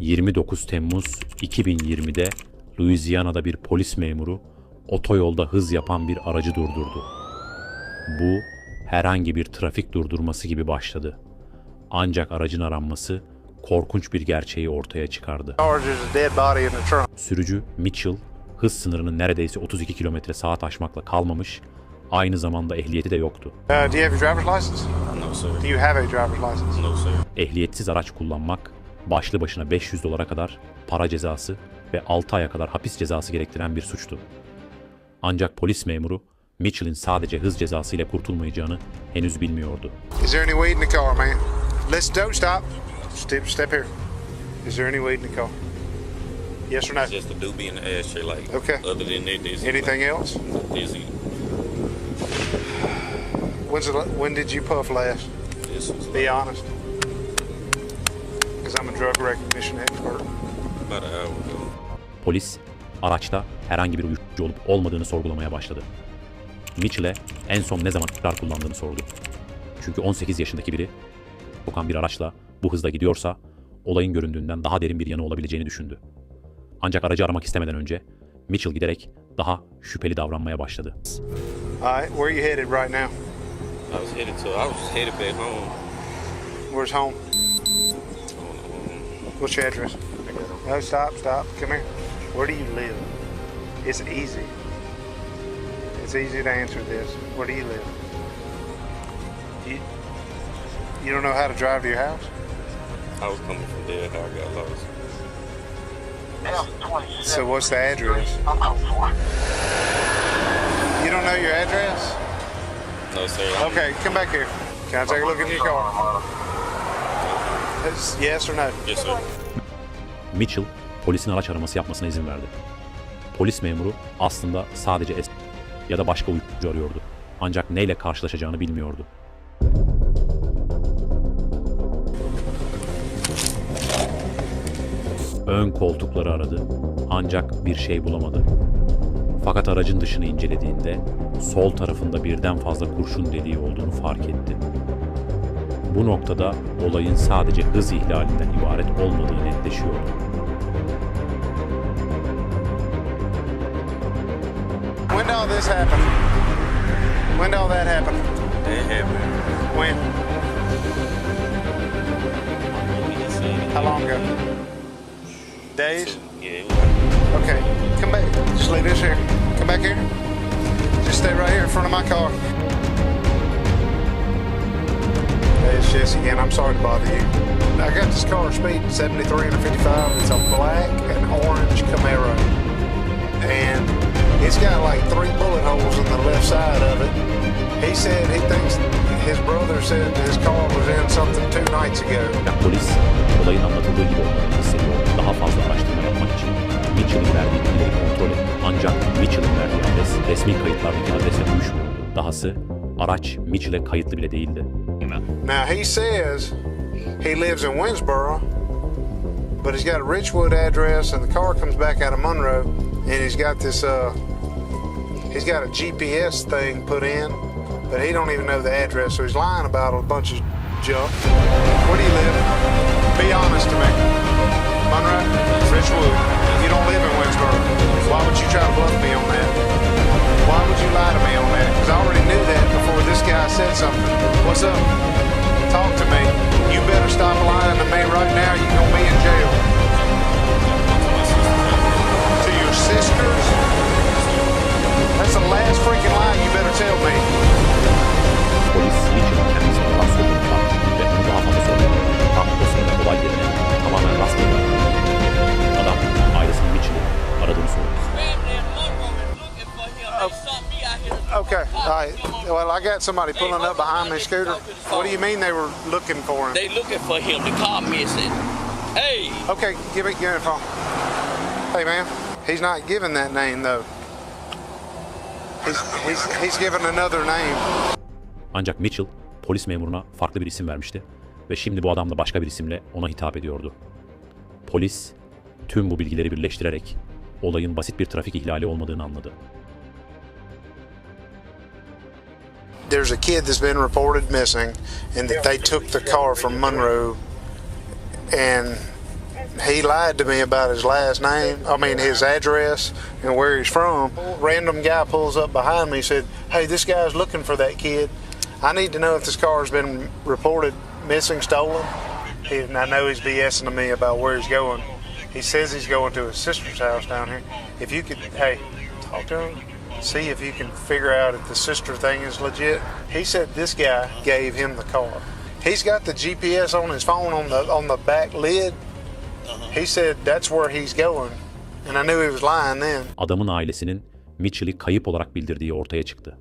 29 Temmuz 2020'de Louisiana'da bir polis memuru otoyolda hız yapan bir aracı durdurdu. Bu herhangi bir trafik durdurması gibi başladı. Ancak aracın aranması korkunç bir gerçeği ortaya çıkardı. Sürücü Mitchell hız sınırının neredeyse 32 km saat aşmakla kalmamış, aynı zamanda ehliyeti de yoktu. Uh. Ehliyetsiz araç kullanmak başlı başına 500 dolara kadar para cezası ve 6 aya kadar hapis cezası gerektiren bir suçtu. Ancak polis memuru Mitchell'in sadece hız cezası ile kurtulmayacağını henüz bilmiyordu. Is there any weed in the car, man? Let's don't stop. Step step here. Is there any weed in the car? Yes or no? Just a doobie in the ashtray, like. Okay. Other than that, there's Anything else? Dizzy. When's the, when did you puff last? This was Be honest. Polis araçta herhangi bir uyuşturucu olup olmadığını sorgulamaya başladı. Mitchell'e en son ne zaman idrar kullandığını sordu. Çünkü 18 yaşındaki biri kokan bir araçla bu hızda gidiyorsa olayın göründüğünden daha derin bir yanı olabileceğini düşündü. Ancak aracı aramak istemeden önce Mitchell giderek daha şüpheli davranmaya başladı. Right, where are you headed right now? I was headed to. I was headed back home. Where's home? What's your address? No, stop, stop. Come here. Where do you live? It's easy. It's easy to answer this. Where do you live? You, you don't know how to drive to your house? I was coming from there. How I got lost. So what's the address? I'm going for. You don't know your address? No, sir. Okay, come back here. Can I take a look in your car? Yes or no? Yes, sir. Mitchell polisin araç araması yapmasına izin verdi. Polis memuru aslında sadece es ya da başka uyuşturucu arıyordu. Ancak neyle karşılaşacağını bilmiyordu. Ön koltukları aradı ancak bir şey bulamadı. Fakat aracın dışını incelediğinde sol tarafında birden fazla kurşun deliği olduğunu fark etti. Bu noktada olayın sadece hız ihlalinden ibaret olmadığı netleşiyordu. When did all this happen? When did all that happen? That happened. When? İt. How long ago? Days? İt Okay, come back. Just leave this here. Come back here. Just stay right here in front of my car. İt's Jesse again. I'm sorry to bother you. I got this car speeding 73 and a 55. It's a black and orange Camaro. And it's got like three bullet holes in the left side of it. He said he thinks his brother said his car was in something two nights ago. Ya polis olayın anlatıldığı gibi olmadığını hissediyor. Daha fazla araştırma yapmak için Mitchell'in verdiği bilgileri kontrol etti. Ancak Mitchell'in verdiği adres resmi kayıtlardaki adresle uyuşmuyordu. Dahası araç Mitchell'e kayıtlı bile değildi. Now he says he lives in Winsboro, but he's got a Richwood address, and the car comes back out of Monroe, and he's got this uh, he's got a GPS thing put in, but he don't even know the address, so he's lying about a bunch of junk. Where do you live? Be honest to me. Monroe, Richwood. You don't live in Winsboro. Why would you try to bluff me on that? Why would you lie to me on? Because I already knew that before this guy said something. What's up? Right. Well, I got somebody pulling up behind me scooter. What do you mean they were looking for him? They looking for him. The car missing. Hey, Okay, give me the phone. Hey, man, he's not giving that name though. He's he's he's giving another name. Ancak Mitchell polis memuruna farklı bir isim vermişti ve şimdi bu adam da başka bir isimle ona hitap ediyordu. Polis tüm bu bilgileri birleştirerek olayın basit bir trafik ihlali olmadığını anladı. There's a kid that's been reported missing, and that they took the car from Monroe, and he lied to me about his last name. I mean, his address and where he's from. Random guy pulls up behind me, said, "Hey, this guy's looking for that kid. I need to know if this car's been reported missing, stolen." And I know he's BSing to me about where he's going. He says he's going to his sister's house down here. If you could, hey, talk to him. See if you can figure out if the sister thing is legit. He said this guy gave him the car. He's got the GPS on his phone on the on the back lid. He said that's where he's going. And I knew he was lying then. Adamın ailesinin Mitchell'i kayıp olarak bildirdiği ortaya çıktı.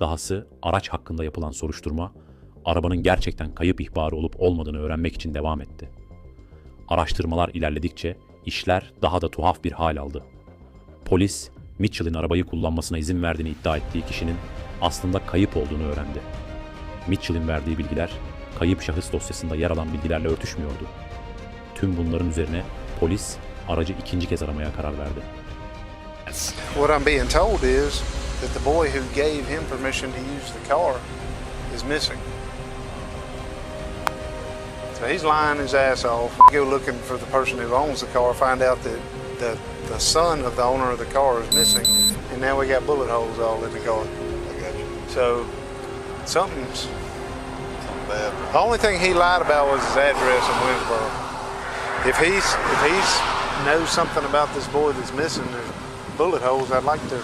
Dahası araç hakkında yapılan soruşturma, arabanın gerçekten kayıp ihbarı olup olmadığını öğrenmek için devam etti. Araştırmalar ilerledikçe işler daha da tuhaf bir hal aldı. Polis, Mitchell'in arabayı kullanmasına izin verdiğini iddia ettiği kişinin aslında kayıp olduğunu öğrendi. Mitchell'in verdiği bilgiler, kayıp şahıs dosyasında yer alan bilgilerle örtüşmüyordu. Tüm bunların üzerine polis aracı ikinci kez aramaya karar verdi. What I'm being told is that the boy who gave him permission to use the car is missing. So he's lying his ass off. Go looking for the person who owns the car, find out that the, the son of the owner of the car is missing, and now we got bullet holes all in the car. So something's. bad. The only thing he lied about was his address in Winsboro. If he's if he's knows something about this boy that's missing, there's bullet holes. I'd like to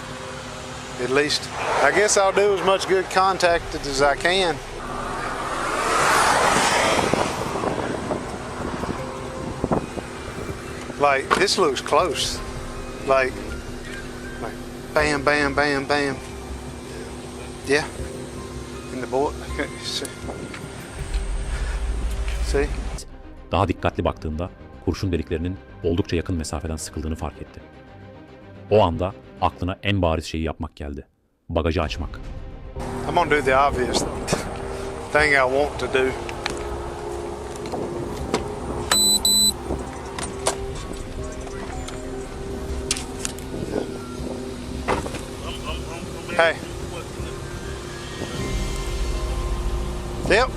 at least. I guess I'll do as much good contact as I can. Like this looks close. Like, like bam, bam, bam, bam. Yeah. And the boy. See. See? Daha dikkatli baktığında kurşun deliklerinin oldukça yakın mesafeden sıkıldığını fark etti. O anda aklına en bariz şeyi yapmak geldi. Bagajı açmak. I'm gonna do the obvious thing I want to do. Hey. Yep.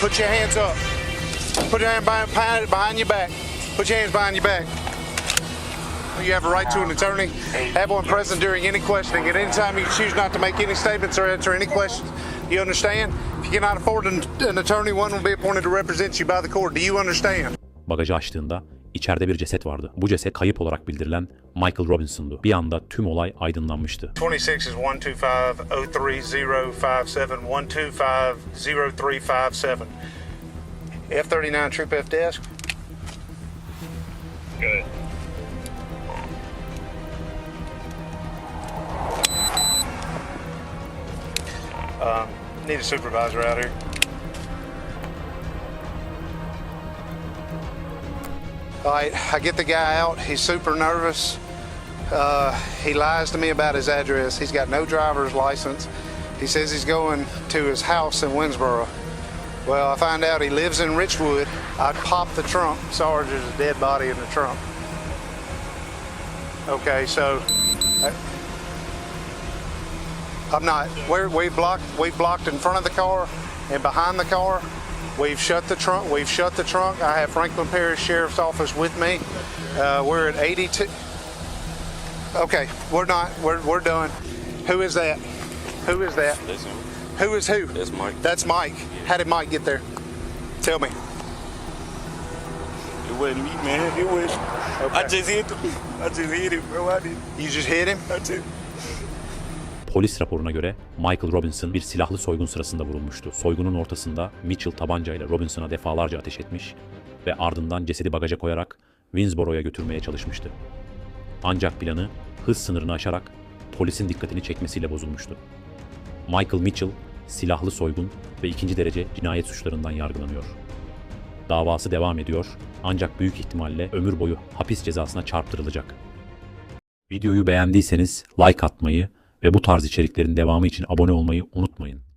Put your hands up. Put your hand behind, behind, behind your back. Put your hands behind your back. You have a right to an attorney. Have one present during any questioning. At any time, you choose not to make any statements or answer any questions. You understand? If you cannot afford an, an attorney, one will be appointed to represent you by the court. Do you understand? Bagajı açtığında içeride bir ceset vardı. Bu ceset kayıp olarak bildirilen Michael Robinson'du. Bir anda tüm olay aydınlanmıştı. 26 is 125-03057, 125-0357. F-39 Troop F desk. Good. Need a supervisor out here. All right, I get the guy out. He's super nervous. Uh, he lies to me about his address. He's got no driver's license. He says he's going to his house in Winsboro. Well, I find out he lives in Richwood. I pop the trunk. Sarge, there's a dead body in the trunk. Okay, so uh, I'm not. We're, we blocked. We blocked in front of the car and behind the car. We've shut the trunk. We've shut the trunk. I have Franklin Parish Sheriff's Office with me. Uh, we're at 82. Okay, we're not. We're we're done. Who is that? Who is that? Listen, Who is who? that's Mike. That's Mike. How did Mike get there? Tell me. It wasn't me, man. It was. I just hit him. I just hit him, bro. I did. You just hit him. I just. Polis raporuna göre Michael Robinson bir silahlı soygun sırasında vurulmuştu. Soygunun ortasında Mitchell tabancayla Robinson'a defalarca ateş etmiş ve ardından cesedi bagaja koyarak Winsboro'ya götürmeye çalışmıştı. Ancak planı hız sınırını aşarak polisin dikkatini çekmesiyle bozulmuştu. Michael Mitchell silahlı soygun ve ikinci derece cinayet suçlarından yargılanıyor. Davası devam ediyor ancak büyük ihtimalle ömür boyu hapis cezasına çarptırılacak. Videoyu beğendiyseniz like atmayı ve bu tarz içeriklerin devamı için abone olmayı unutmayın.